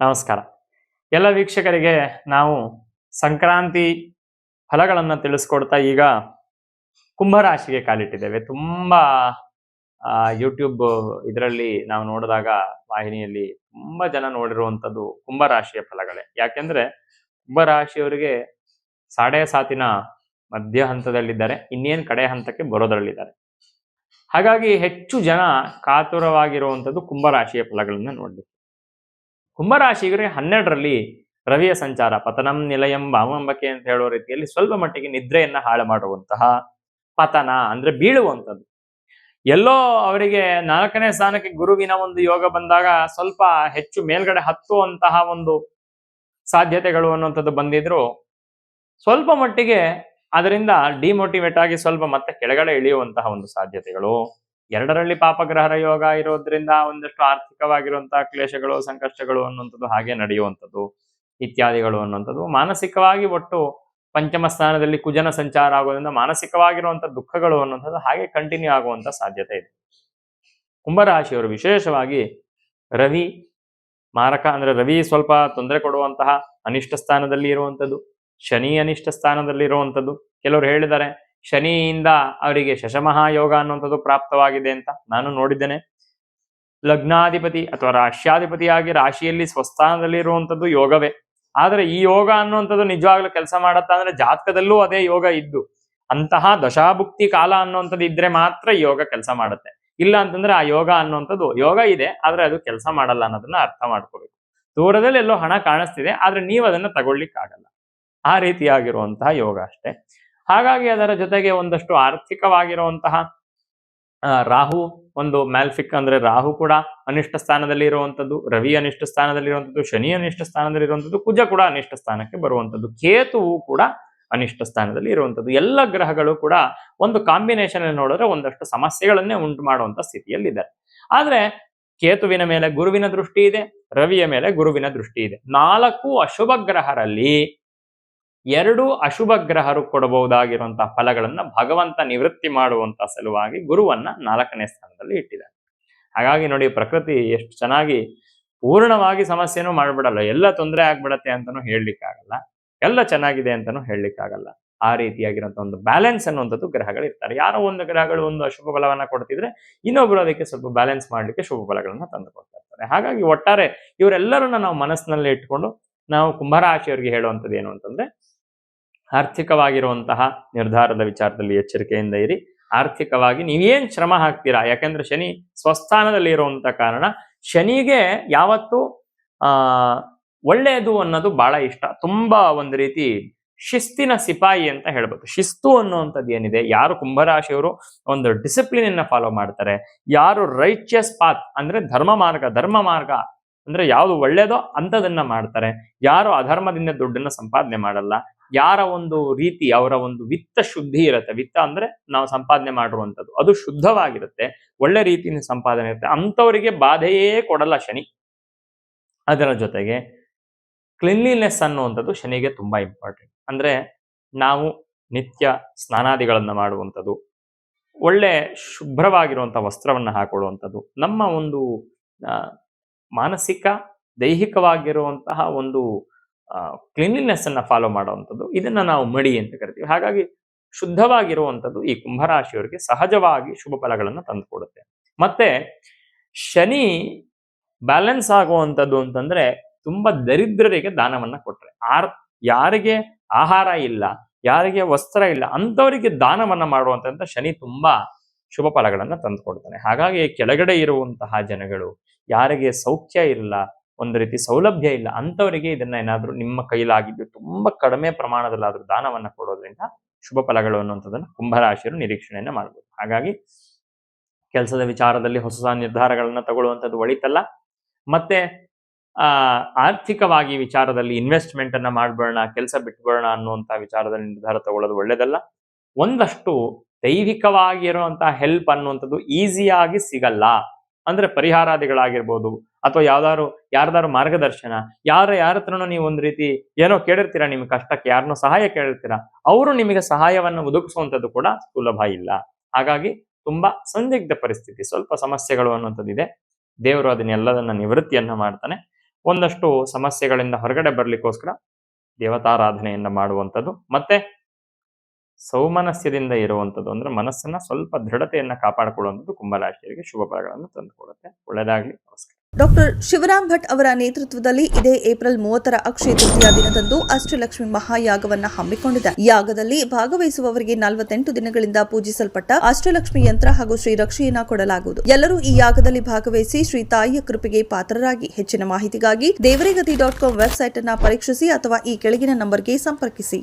ನಮಸ್ಕಾರ. ಎಲ್ಲ ವೀಕ್ಷಕರಿಗೆ ನಾವು ಸಂಕ್ರಾಂತಿ ಫಲಗಳನ್ನು ತಿಳಿಸ್ಕೊಡ್ತಾ ಈಗ ಕುಂಭರಾಶಿಗೆ ಕಾಲಿಟ್ಟಿದ್ದೇವೆ. ತುಂಬಾ ಯೂಟ್ಯೂಬ್ ಇದರಲ್ಲಿ ನಾವು ನೋಡಿದಾಗ ವಾಹಿನಿಯಲ್ಲಿ ತುಂಬಾ ಜನ ನೋಡಿರುವಂಥದ್ದು ಕುಂಭರಾಶಿಯ ಫಲಗಳೇ. ಯಾಕೆಂದ್ರೆ ಕುಂಭರಾಶಿಯವರಿಗೆ ಸಾಡೆ ಸಾತಿನ ಮಧ್ಯ ಹಂತದಲ್ಲಿದ್ದಾರೆ. ಇನ್ನೇನು ಕಡೆ ಹಂತಕ್ಕೆ ಬರೋದರಲ್ಲಿದ್ದಾರೆ. ಹಾಗಾಗಿ ಹೆಚ್ಚು ಜನ ಕಾತುರವಾಗಿರುವಂಥದ್ದು ಕುಂಭರಾಶಿಯ ಫಲಗಳನ್ನ ನೋಡ್ಲಿಕ್ಕೆ. ಕುಂಭರಾಶಿಗರಿಗೆ ಹನ್ನೆರಡರಲ್ಲಿ ರವಿಯ ಸಂಚಾರ, ಪತನಂ ನಿಲಯಂ ಬಾಮಂಬಕೆ ಅಂತ ಹೇಳುವ ರೀತಿಯಲ್ಲಿ ಸ್ವಲ್ಪ ಮಟ್ಟಿಗೆ ನಿದ್ರೆಯನ್ನ ಹಾಳು ಮಾಡುವಂತಹ ಪತನ ಅಂದ್ರೆ ಬೀಳುವಂಥದ್ದು. ಎಲ್ಲೋ ಅವರಿಗೆ ನಾಲ್ಕನೇ ಸ್ಥಾನಕ್ಕೆ ಗುರುವಿನ ಒಂದು ಯೋಗ ಬಂದಾಗ ಸ್ವಲ್ಪ ಹೆಚ್ಚು ಮೇಲ್ಗಡೆ ಹತ್ತುವಂತಹ ಒಂದು ಸಾಧ್ಯತೆಗಳು ಅನ್ನುವಂಥದ್ದು ಬಂದಿದ್ರು ಸ್ವಲ್ಪ ಮಟ್ಟಿಗೆ ಅದರಿಂದ ಡಿಮೋಟಿವೇಟ್ ಆಗಿ ಸ್ವಲ್ಪ ಮತ್ತೆ ಕೆಳಗಡೆ ಇಳಿಯುವಂತಹ ಒಂದು ಸಾಧ್ಯತೆಗಳು. ಎರಡರಲ್ಲಿ ಪಾಪಗ್ರಹರ ಯೋಗ ಇರೋದ್ರಿಂದ ಒಂದಷ್ಟು ಆರ್ಥಿಕವಾಗಿರುವಂತಹ ಕ್ಲೇಶಗಳು, ಸಂಕಷ್ಟಗಳು ಅನ್ನುವಂಥದ್ದು ಹಾಗೆ ನಡೆಯುವಂಥದ್ದು ಇತ್ಯಾದಿಗಳು ಅನ್ನುವಂಥದ್ದು. ಮಾನಸಿಕವಾಗಿ ಒಟ್ಟು ಪಂಚಮ ಸ್ಥಾನದಲ್ಲಿ ಕುಜನ ಸಂಚಾರ ಆಗೋದ್ರಿಂದ ಮಾನಸಿಕವಾಗಿರುವಂಥ ದುಃಖಗಳು ಅನ್ನುವಂಥದ್ದು ಹಾಗೆ ಕಂಟಿನ್ಯೂ ಆಗುವಂತ ಸಾಧ್ಯತೆ ಇದೆ. ಕುಂಭರಾಶಿಯವರು ವಿಶೇಷವಾಗಿ ರವಿ, ಮಾರಕ ಅಂದ್ರೆ ರವಿ ಸ್ವಲ್ಪ ತೊಂದರೆ ಕೊಡುವಂತಹ ಅನಿಷ್ಟ ಸ್ಥಾನದಲ್ಲಿ ಇರುವಂಥದ್ದು, ಶನಿ ಅನಿಷ್ಟ ಸ್ಥಾನದಲ್ಲಿ ಇರುವಂಥದ್ದು. ಕೆಲವರು ಹೇಳಿದ್ದಾರೆ ಶನಿಯಿಂದ ಅವರಿಗೆ ಶಶಮಹಾಯೋಗ ಅನ್ನುವಂಥದ್ದು ಪ್ರಾಪ್ತವಾಗಿದೆ ಅಂತ ನಾನು ನೋಡಿದ್ದೇನೆ. ಲಗ್ನಾಧಿಪತಿ ಅಥವಾ ರಾಶ್ಯಾಧಿಪತಿಯಾಗಿ ರಾಶಿಯಲ್ಲಿ ಸ್ವಸ್ಥಾನದಲ್ಲಿ ಇರುವಂಥದ್ದು ಯೋಗವೇ. ಆದರೆ ಈ ಯೋಗ ಅನ್ನುವಂಥದ್ದು ನಿಜವಾಗ್ಲೂ ಕೆಲಸ ಮಾಡತ್ತಾ ಅಂದ್ರೆ ಜಾತಕದಲ್ಲೂ ಅದೇ ಯೋಗ ಇದ್ದು, ಅಂತಹ ದಶಾಭುಕ್ತಿ ಕಾಲ ಅನ್ನುವಂಥದ್ದು ಇದ್ರೆ ಮಾತ್ರ ಯೋಗ ಕೆಲಸ ಮಾಡುತ್ತೆ. ಇಲ್ಲ ಅಂತಂದ್ರೆ ಆ ಯೋಗ ಅನ್ನುವಂಥದ್ದು ಯೋಗ ಇದೆ, ಆದ್ರೆ ಅದು ಕೆಲಸ ಮಾಡಲ್ಲ ಅನ್ನೋದನ್ನ ಅರ್ಥ ಮಾಡ್ಕೋಬೇಕು. ದೂರದಲ್ಲಿ ಎಲ್ಲೋ ಹಣ ಕಾಣಿಸ್ತಿದೆ, ಆದ್ರೆ ನೀವು ಅದನ್ನ ತಗೊಳ್ಲಿಕ್ಕಾಗಲ್ಲ ಆ ರೀತಿಯಾಗಿರುವಂತಹ ಯೋಗ ಅಷ್ಟೇ. ಹಾಗಾಗಿ ಅದರ ಜೊತೆಗೆ ಒಂದಷ್ಟು ಆರ್ಥಿಕವಾಗಿರುವಂತಹ ರಾಹು, ಒಂದು ಮ್ಯಾಲ್ಫಿಕ್ ಅಂದ್ರೆ ರಾಹು ಕೂಡ ಅನಿಷ್ಟ ಸ್ಥಾನದಲ್ಲಿ ಇರುವಂತದ್ದು ರವಿ ಅನಿಷ್ಟ ಸ್ಥಾನದಲ್ಲಿ ಇರುವಂತದ್ದು ಶನಿ ಅನಿಷ್ಟ ಸ್ಥಾನದಲ್ಲಿ ಇರುವಂತದ್ದು ಕುಜ ಕೂಡ ಅನಿಷ್ಟ ಸ್ಥಾನಕ್ಕೆ ಬರುವಂತದ್ದು ಕೇತುವು ಕೂಡ ಅನಿಷ್ಟ ಸ್ಥಾನದಲ್ಲಿ ಇರುವಂತದ್ದು ಎಲ್ಲ ಗ್ರಹಗಳು ಕೂಡ ಒಂದು ಕಾಂಬಿನೇಷನ್ ನೋಡಿದ್ರೆ ಒಂದಷ್ಟು ಸಮಸ್ಯೆಗಳನ್ನೇ ಉಂಟು ಮಾಡುವಂತ ಸ್ಥಿತಿಯಲ್ಲಿದೆ. ಆದ್ರೆ ಕೇತುವಿನ ಮೇಲೆ ಗುರುವಿನ ದೃಷ್ಟಿ ಇದೆ, ರವಿಯ ಮೇಲೆ ಗುರುವಿನ ದೃಷ್ಟಿ ಇದೆ. ನಾಲ್ಕು ಅಶುಭ ಗ್ರಹರಲ್ಲಿ ಎರಡು ಅಶುಭ ಗ್ರಹರು ಕೊಡಬಹುದಾಗಿರುವಂತಹ ಫಲಗಳನ್ನ ಭಗವಂತ ನಿವೃತ್ತಿ ಮಾಡುವಂತ ಸಲುವಾಗಿ ಗುರುವನ್ನ ನಾಲ್ಕನೇ ಸ್ಥಾನದಲ್ಲಿ ಇಟ್ಟಿದ್ದಾರೆ. ಹಾಗಾಗಿ ನೋಡಿ ಪ್ರಕೃತಿ ಎಷ್ಟು ಚೆನ್ನಾಗಿ ಪೂರ್ಣವಾಗಿ ಸಮಸ್ಯೆನೂ ಮಾಡ್ಬಿಡಲ್ಲ. ಎಲ್ಲ ತೊಂದರೆ ಆಗ್ಬಿಡತ್ತೆ ಅಂತಾನು ಹೇಳಲಿಕ್ಕಾಗಲ್ಲ ಎಲ್ಲ ಚೆನ್ನಾಗಿದೆ ಅಂತಾನು ಹೇಳಲಿಕ್ಕಾಗಲ್ಲ ಆ ರೀತಿಯಾಗಿರುವಂತಹ ಒಂದು ಬ್ಯಾಲೆನ್ಸ್ ಅನ್ನುವಂಥದ್ದು ಗ್ರಹಗಳು ಇರ್ತಾರೆ. ಯಾರೋ ಒಂದು ಗ್ರಹಗಳು ಒಂದು ಅಶುಭ ಬಲವನ್ನ ಕೊಡ್ತಿದ್ರೆ ಇನ್ನೊಬ್ರು ಅದಕ್ಕೆ ಸ್ವಲ್ಪ ಬ್ಯಾಲೆನ್ಸ್ ಮಾಡ್ಲಿಕ್ಕೆ ಶುಭ ಬಲಗಳನ್ನ ತಂದು ಕೊಡ್ತಾ ಇರ್ತಾರೆ. ಹಾಗಾಗಿ ಒಟ್ಟಾರೆ ಇವರೆಲ್ಲರನ್ನ ನಾವು ಮನಸ್ಸಿನಲ್ಲಿ ಇಟ್ಕೊಂಡು ನಾವು ಕುಂಭರಾಶಿಯವರಿಗೆ ಹೇಳುವಂಥದ್ದು ಏನು ಅಂತಂದ್ರೆ, ಆರ್ಥಿಕವಾಗಿರುವಂತಹ ನಿರ್ಧಾರದ ವಿಚಾರದಲ್ಲಿ ಎಚ್ಚರಿಕೆಯಿಂದ ಇರಿ. ಆರ್ಥಿಕವಾಗಿ ನೀವೇನ್ ಶ್ರಮ ಹಾಕ್ತೀರಾ? ಯಾಕಂದ್ರೆ ಶನಿ ಸ್ವಸ್ಥಾನದಲ್ಲಿ ಇರುವಂತ ಕಾರಣ ಶನಿಗೆ ಯಾವತ್ತು, ಆ, ಒಳ್ಳೆಯದು ಅನ್ನೋದು ಬಹಳ ಇಷ್ಟ. ತುಂಬಾ ಒಂದು ರೀತಿ ಶಿಸ್ತಿನ ಸಿಪಾಯಿ ಅಂತ ಹೇಳ್ಬೋದು. ಶಿಸ್ತು ಅನ್ನುವಂಥದ್ದು ಏನಿದೆ? ಯಾರು ಕುಂಭರಾಶಿಯವರು ಒಂದು ಡಿಸಿಪ್ಲಿನ್ ಅನ್ನ ಫಾಲೋ ಮಾಡ್ತಾರೆ. ಯಾರು ರೈಚಸ್ ಪಾತ್ ಅಂದ್ರೆ ಧರ್ಮ ಮಾರ್ಗ ಧರ್ಮ ಮಾರ್ಗ ಅಂದ್ರೆ ಯಾವುದು ಒಳ್ಳೇದೋ ಅಂತದನ್ನ ಮಾಡ್ತಾರೆ. ಯಾರು ಅಧರ್ಮದಿಂದ ದುಡ್ಡನ್ನ ಸಂಪಾದನೆ ಮಾಡಲ್ಲ. ಯಾರ ಒಂದು ರೀತಿ, ಅವರ ಒಂದು ವಿತ್ತ ಶುದ್ಧಿ ಇರುತ್ತೆ. ವಿತ್ತ ಅಂದ್ರೆ ನಾವು ಸಂಪಾದನೆ ಮಾಡಿರುವಂಥದ್ದು. ಅದು ಶುದ್ಧವಾಗಿರುತ್ತೆ. ಒಳ್ಳೆ ರೀತಿಯಿಂದ ಸಂಪಾದನೆ ಇರುತ್ತೆ. ಅಂಥವರಿಗೆ ಬಾಧೆಯೇ ಕೊಡಲ್ಲ ಶನಿ. ಅದರ ಜೊತೆಗೆ ಕ್ಲಿನ್ಲಿನೆಸ್ ಅನ್ನುವಂಥದ್ದು ಶನಿಗೆ ತುಂಬಾ ಇಂಪಾರ್ಟೆಂಟ್ ಅಂದ್ರೆ ನಾವು ನಿತ್ಯ ಸ್ನಾನಾದಿಗಳನ್ನು ಮಾಡುವಂಥದ್ದು. ಒಳ್ಳೆ ಶುಭ್ರವಾಗಿರುವಂಥ ವಸ್ತ್ರವನ್ನು ಹಾಕೊಳ್ಳುವಂಥದ್ದು. ನಮ್ಮ ಒಂದು ಮಾನಸಿಕ, ದೈಹಿಕವಾಗಿರುವಂತಹ ಒಂದು ಕ್ಲೀನ್ಲಿನೆಸ್ ಅನ್ನ ಫಾಲೋ ಮಾಡುವಂಥದ್ದು. ಇದನ್ನ ನಾವು ಮಡಿ ಅಂತ ಕರಿತೀವಿ. ಹಾಗಾಗಿ ಶುದ್ಧವಾಗಿರುವಂಥದ್ದು ಈ ಕುಂಭರಾಶಿಯವರಿಗೆ ಸಹಜವಾಗಿ ಶುಭ ಫಲಗಳನ್ನು ತಂದುಕೊಡುತ್ತೆ. ಮತ್ತೆ ಶನಿ ಬ್ಯಾಲೆನ್ಸ್ ಆಗುವಂಥದ್ದು ಅಂತಂದ್ರೆ ತುಂಬಾ ದರಿದ್ರರಿಗೆ ದಾನವನ್ನ ಕೊಟ್ರೆ. ಆರ್, ಯಾರಿಗೆ ಆಹಾರ ಇಲ್ಲ, ಯಾರಿಗೆ ವಸ್ತ್ರ ಇಲ್ಲ, ಅಂಥವರಿಗೆ ದಾನವನ್ನ ಮಾಡುವಂತ ಶನಿ ತುಂಬಾ ಶುಭ ಫಲಗಳನ್ನ ತಂದುಕೊಡ್ತಾನೆ. ಹಾಗಾಗಿ ಕೆಳಗಡೆ ಇರುವಂತಹ ಜನಗಳು ಯಾರಿಗೆ ಸೌಖ್ಯ ಇಲ್ಲ, ಒಂದು ರೀತಿ ಸೌಲಭ್ಯ ಇಲ್ಲ, ಅಂಥವರಿಗೆ ಇದನ್ನ ಏನಾದರೂ ನಿಮ್ಮ ಕೈಲಾಗಿದ್ದು ತುಂಬಾ ಕಡಿಮೆ ಪ್ರಮಾಣದಲ್ಲಾದ್ರೂ ದಾನವನ್ನ ಕೊಡೋದ್ರಿಂದ ಶುಭ ಫಲಗಳು ಅನ್ನುವಂಥದ್ದನ್ನ ಕುಂಭರಾಶಿಯರು ನಿರೀಕ್ಷಣೆಯನ್ನ ಮಾಡಬಹುದು ಹಾಗಾಗಿ ಕೆಲಸದ ವಿಚಾರದಲ್ಲಿ ಹೊಸ ನಿರ್ಧಾರಗಳನ್ನ ತಗೊಳ್ಳುವಂಥದ್ದು ಒಳಿತಲ್ಲ. ಮತ್ತೆ, ಆ, ಆರ್ಥಿಕವಾಗಿ ವಿಚಾರದಲ್ಲಿ ಇನ್ವೆಸ್ಟ್ಮೆಂಟ್ ಅನ್ನ ಮಾಡ್ಬೇಡ ಕೆಲಸ ಬಿಟ್ಬೇಡ ಅನ್ನುವಂಥ ವಿಚಾರದಲ್ಲಿ ನಿರ್ಧಾರ ತಗೊಳ್ಳೋದು ಒಳ್ಳೇದಲ್ಲ. ಒಂದಷ್ಟು ದೈವಿಕವಾಗಿರುವಂತಹ ಹೆಲ್ಪ್ ಅನ್ನುವಂಥದ್ದು ಈಸಿಯಾಗಿ ಸಿಗಲ್ಲ. ಅಂದ್ರೆ ಪರಿಹಾರಾದಿಗಳಾಗಿರ್ಬೋದು, ಅಥವಾ ಯಾವ್ದಾದ್ರು ಯಾರ್ದಾರು ಮಾರ್ಗದರ್ಶನ, ಯಾರ ಯಾರ ಹತ್ರನೂ ನೀವು ಒಂದು ರೀತಿ ಏನೋ ಕೇಳಿರ್ತೀರಾ ನಿಮ್ಗೆ ಕಷ್ಟಕ್ಕೆ, ಯಾರನ್ನೋ ಸಹಾಯ ಕೇಳಿರ್ತೀರಾ, ಅವರು ನಿಮಗೆ ಸಹಾಯವನ್ನು ಒದಗಿಸುವಂಥದ್ದು ಕೂಡ ಸುಲಭ ಇಲ್ಲ. ಹಾಗಾಗಿ ತುಂಬಾ ಸಂದಿಗ್ಧ ಪರಿಸ್ಥಿತಿ, ಸ್ವಲ್ಪ ಸಮಸ್ಯೆಗಳು ಅನ್ನುವಂಥದ್ದು ಇದೆ. ದೇವರು ಅದನ್ನೆಲ್ಲದನ್ನ ನಿವೃತ್ತಿಯನ್ನ ಮಾಡ್ತಾನೆ. ಒಂದಷ್ಟು ಸಮಸ್ಯೆಗಳಿಂದ ಹೊರಗಡೆ ಬರ್ಲಿಕ್ಕೋಸ್ಕರ ದೇವತಾರಾಧನೆಯನ್ನ ಮಾಡುವಂಥದ್ದು. ಮತ್ತೆ ಸೌಮನಸ್ಯದಿಂದ ಇರುವಂಥದ್ದು ಅಂದ್ರೆ ಮನಸ್ಸನ್ನ ಸ್ವಲ್ಪ ದೃಢತೆಯನ್ನ ಕಾಪಾಡಿಕೊಳ್ಳುವಂಥದ್ದು ಕುಂಭರಾಶಿಯರಿಗೆ ಶುಭ ಫಲಗಳನ್ನು ತಂದುಕೊಡುತ್ತೆ. ಒಳ್ಳೆಯದಾಗಲಿ. ಡಾಕ್ಟರ್ ಶಿವರಾಮ್ ಭಟ್ ಅವರ ನೇತೃತ್ವದಲ್ಲಿ ಇದೇ ಏಪ್ರಿಲ್ ಮೂವತ್ತರ ಅಕ್ಷಯ ತೃತೀಯ ದಿನದಂದು ಅಷ್ಟಲಕ್ಷ್ಮಿ ಮಹಾಯಾಗವನ್ನ ಹಮ್ಮಿಕೊಂಡಿದೆ. ಯಾಗದಲ್ಲಿ ಭಾಗವಹಿಸುವವರಿಗೆ ನಲವತ್ತೆಂಟು ದಿನಗಳಿಂದ ಪೂಜಿಸಲ್ಪಟ್ಟ ಅಷ್ಟಲಕ್ಷ್ಮಿ ಯಂತ್ರ ಹಾಗೂ ಶ್ರೀ ರಕ್ಷೆಯನ್ನ ಕೊಡಲಾಗುವುದು. ಎಲ್ಲರೂ ಈ ಯಾಗದಲ್ಲಿ ಭಾಗವಹಿಸಿ ಶ್ರೀ ತಾಯಿಯ ಕೃಪೆಗೆ ಪಾತ್ರರಾಗಿ. ಹೆಚ್ಚಿನ ಮಾಹಿತಿಗಾಗಿ ದೇವರೇಗತಿ ಡಾಟ್ ಕಾಂ ವೆಬ್ಸೈಟ್ ಅನ್ನ ಪರೀಕ್ಷಿಸಿ ಅಥವಾ ಈ ಕೆಳಗಿನ ನಂಬರ್ಗೆ ಸಂಪರ್ಕಿಸಿ.